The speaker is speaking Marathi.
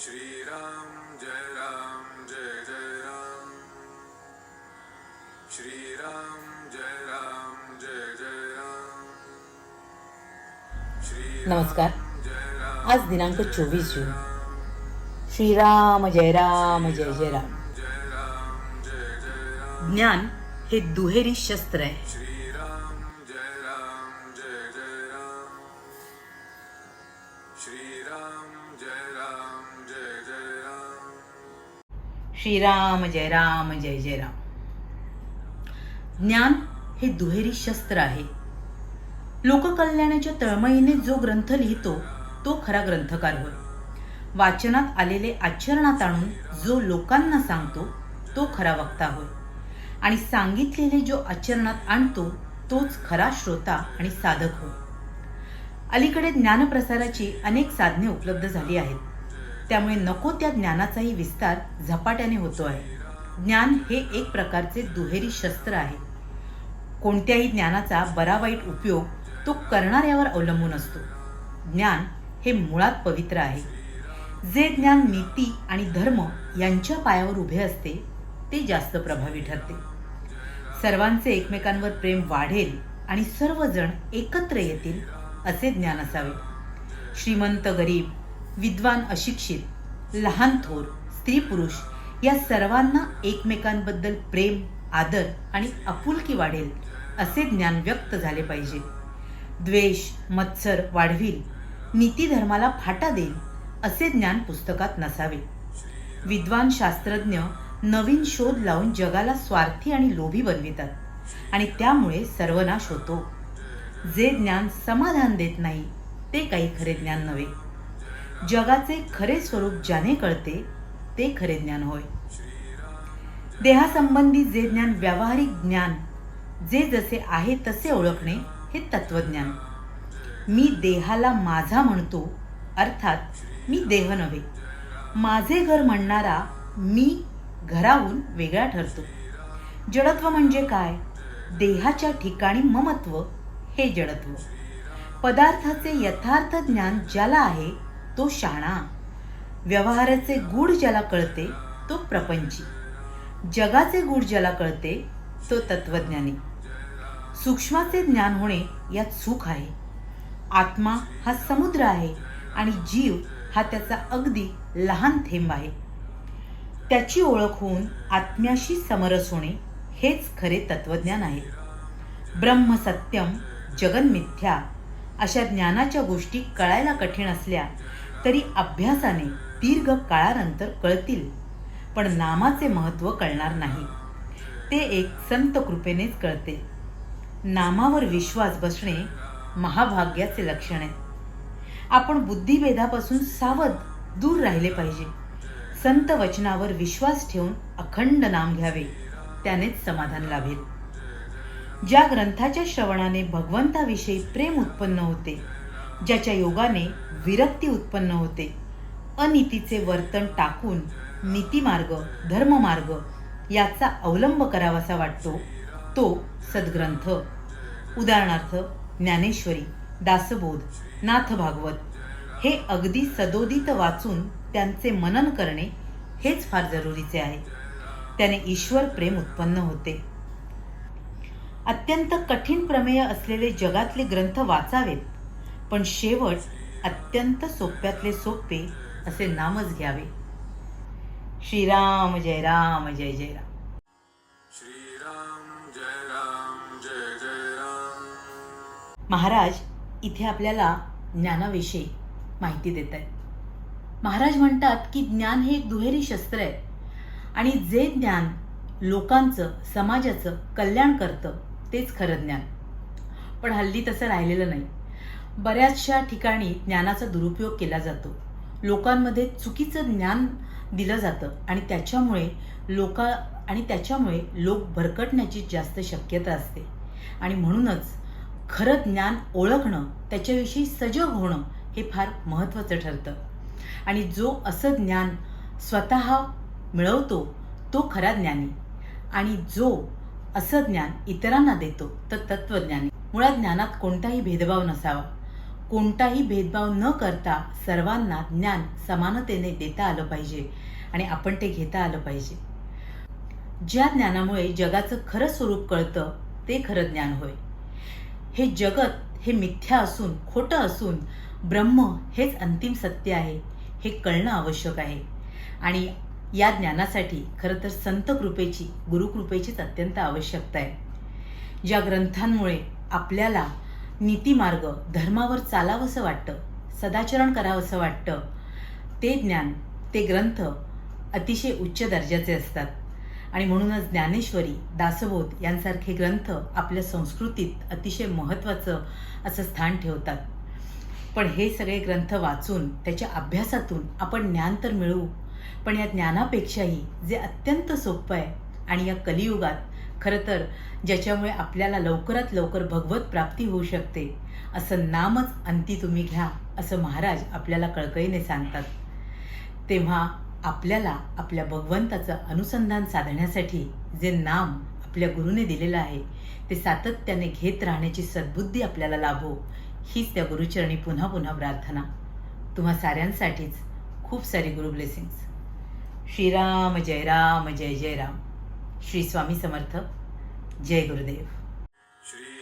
श्रीराम जय राम जय जय राम। श्रीराम जय राम जय जय राम। श्रीराम नमस्कार। राम आज दिनांक चोवीस जून। श्रीराम जय राम जय जय राम। जय राम जय जय राम। ज्ञान हे दुहेरी शस्त्र आहे. श्रीराम जय श्रीराम जय राम जय जय राम. ज्ञान हे दुहेरी शस्त्र आहे. लोककल्याणाच्या तळमळीने जो ग्रंथ लिहितो तो खरा ग्रंथकार होय. वाचनात आलेले आचरणात आणून जो लोकांना सांगतो तो खरा वक्ता होय. आणि सांगितलेले जो आचरणात आणतो तोच खरा श्रोता आणि साधक होय. अलीकडे ज्ञानप्रसाराची अनेक साधने उपलब्ध झाली आहेत. त्यामुळे नको त्या ज्ञानाचाही विस्तार झपाट्याने होतो आहे ज्ञान हे एक प्रकारचे दुहेरी शस्त्र आहे. कोणत्याही ज्ञानाचा बरा वाईट उपयोग तो करणाऱ्यावर अवलंबून असतो. ज्ञान हे मुळात पवित्र आहे. जे ज्ञान नीती आणि धर्म यांच्या पायावर उभे असते ते जास्त प्रभावी ठरते. सर्वांचे एकमेकांवर प्रेम वाढेल आणि सर्वजण एकत्र येतील असे ज्ञान असावे. श्रीमंत गरीब विद्वान अशिक्षित लहान थोर स्त्री पुरुष या सर्वांना एकमेकांबद्दल प्रेम आदर आणि आपुलकी वाढेल असे ज्ञान व्यक्त झाले पाहिजे. द्वेष मत्सर वाढविल नीतीधर्माला फाटा देईल असे ज्ञान पुस्तकात नसावे. विद्वान शास्त्रज्ञ नवीन शोध लावून जगाला स्वार्थी आणि लोभी बनवितात आणि त्यामुळे सर्वनाश होतो. जे ज्ञान समाधान देत नाही ते काही खरे ज्ञान नव्हे. जगाचे खरे स्वरूप ज्याने कळते ते खरे ज्ञान होय. देहासंबंधी जे ज्ञान व्यावहारिक ज्ञान जे जसे आहे तसे ओळखणे हे तत्वज्ञान. मी देहाला माझा म्हणतो अर्थात मी देह नव्हे. माझे घर म्हणणारा मी घराहून वेगळा ठरतो. जडत्व म्हणजे काय? देहाच्या ठिकाणी ममत्व हे जडत्व. पदार्थाचे यथार्थ ज्ञान ज्याला आहे तो शाणा. व्यवहाराचे गूढ ज्याला कळते तो प्रपंची. जगाचे गूढ ज्याला कळते तो तत्वज्ञानी. सूक्ष्माचे ज्ञान होणे यात सुख आहे. आत्मा हा समुद्र आहे आणि जीव हा त्याचा अगदी लहान थेंब आहे. त्याची ओळख होऊन आत्म्याशी समरस होणे हेच खरे तत्वज्ञान आहे. ब्रह्म सत्यम जगन मिथ्या अशा ज्ञानाच्या गोष्टी कळायला कठीण असल्या तरी अभ्यासाने दीर्घ काळानंतर कळतील. पण नामाचे महत्त्व कळणार नाही. ते एक संत कृपेनेच कळते. नामावर विश्वास बसणे महाभाग्याचे लक्षण आहे. आपण बुद्धिभेदापासून सावध दूर राहिले पाहिजे. संत वचनावर विश्वास ठेवून अखंड नाम घ्यावे त्यानेच समाधान लाभेल. ज्या ग्रंथाच्या श्रवणाने भगवंताविषयी प्रेम उत्पन्न होते ज्याच्या योगाने विरक्ती उत्पन्न होते. अनितीचे वर्तन टाकून नीतिमार्ग धर्ममार्ग याचा अवलंब करावासा वाटतो तो सद्ग्रंथ. उदाहरणार्थ ज्ञानेश्वरी दासबोध नाथ भागवत हे अगदी सदोदित वाचून त्यांचे मनन करणे हेच फार जरुरीचे आहे. त्याने ईश्वर प्रेम उत्पन्न होते. अत्यंत कठीण प्रमेय असलेले जगातले ग्रंथ वाचावेत. पण शेवट अत्यंत सोप्यातले सोपे असे नामच घ्यावे. श्रीराम जय राम जय जय राम. श्रीराम जय राम जय जय राम. महाराज इथे आपल्याला ज्ञानाविषयी माहिती देत आहेत महाराज म्हणतात की ज्ञान हे एक दुहेरी शस्त्र आहे. आणि जे ज्ञान लोकांचं समाजाचं कल्याण करतं तेच खरं ज्ञान. पण हल्ली तसं राहिलेलं नाही. बऱ्याचशा ठिकाणी ज्ञानाचा दुरुपयोग केला जातो. लोकांमध्ये चुकीचं ज्ञान दिलं जातं आणि त्याच्यामुळे लोक आणि त्याच्यामुळे लोक भरकटण्याची जास्त शक्यता असते. आणि म्हणूनच खरं ज्ञान ओळखणं त्याच्याविषयी सजग होणं हे फार महत्त्वाचं ठरतं. आणि जो असं ज्ञान स्वतः मिळवतो तो खरा ज्ञानी. आणि जो असं ज्ञान इतरांना देतो तर तत्वज्ञानी मुळात ज्ञानात कोणताही भेदभाव नसावा. कोणताही भेदभाव न करता सर्वांना ज्ञान समानतेने देता आलं पाहिजे आणि आपण ते घेता आलं पाहिजे. ज्या ज्ञानामुळे जगाचं खरं स्वरूप कळतं ते खरं ज्ञान होय. हे जगत हे मिथ्या असून खोटं असून ब्रह्म हेच अंतिम सत्य आहे हे कळणं आवश्यक आहे. आणि या ज्ञानासाठी खरं तर संत कृपेची गुरुकृपेचीच अत्यंत आवश्यकता आहे. ज्या ग्रंथांमुळे आपल्याला नीतिमार्ग धर्मावर चालावंसं वाटतं सदाचरण करावंसं वाटतं. ते ज्ञान ते ग्रंथ अतिशय उच्च दर्जाचे असतात. आणि म्हणूनच ज्ञानेश्वरी दासबोध यांसारखे ग्रंथ आपल्या संस्कृतीत अतिशय महत्त्वाचं असं स्थान ठेवतात. पण हे सगळे ग्रंथ वाचून त्याच्या अभ्यासातून आपण ज्ञान तर मिळवू पण या ज्ञानापेक्षाही जे अत्यंत सोपं आहे आणि या कलियुगात खरं तर ज्याच्यामुळे आपल्याला लवकरात लवकर भगवत प्राप्ती होऊ शकते असं नामच अंती तुम्ही घ्या असं महाराज आपल्याला कळकळीने सांगतात. तेव्हा आपल्याला आपल्या भगवंताचं अनुसंधान साधण्यासाठी जे नाम आपल्या गुरुने दिलेलं आहे ते सातत्याने घेत राहण्याची सद्बुद्धी आपल्याला लाभो हीच त्या गुरुचरणी पुन्हा पुन्हा प्रार्थना. तुम्हा साऱ्यांसाठीच खूप सारी गुरु ब्लेसिंग्स श्रीराम जय राम जय जय राम. श्री स्वामी समर्थ. जय गुरुदेव. श्री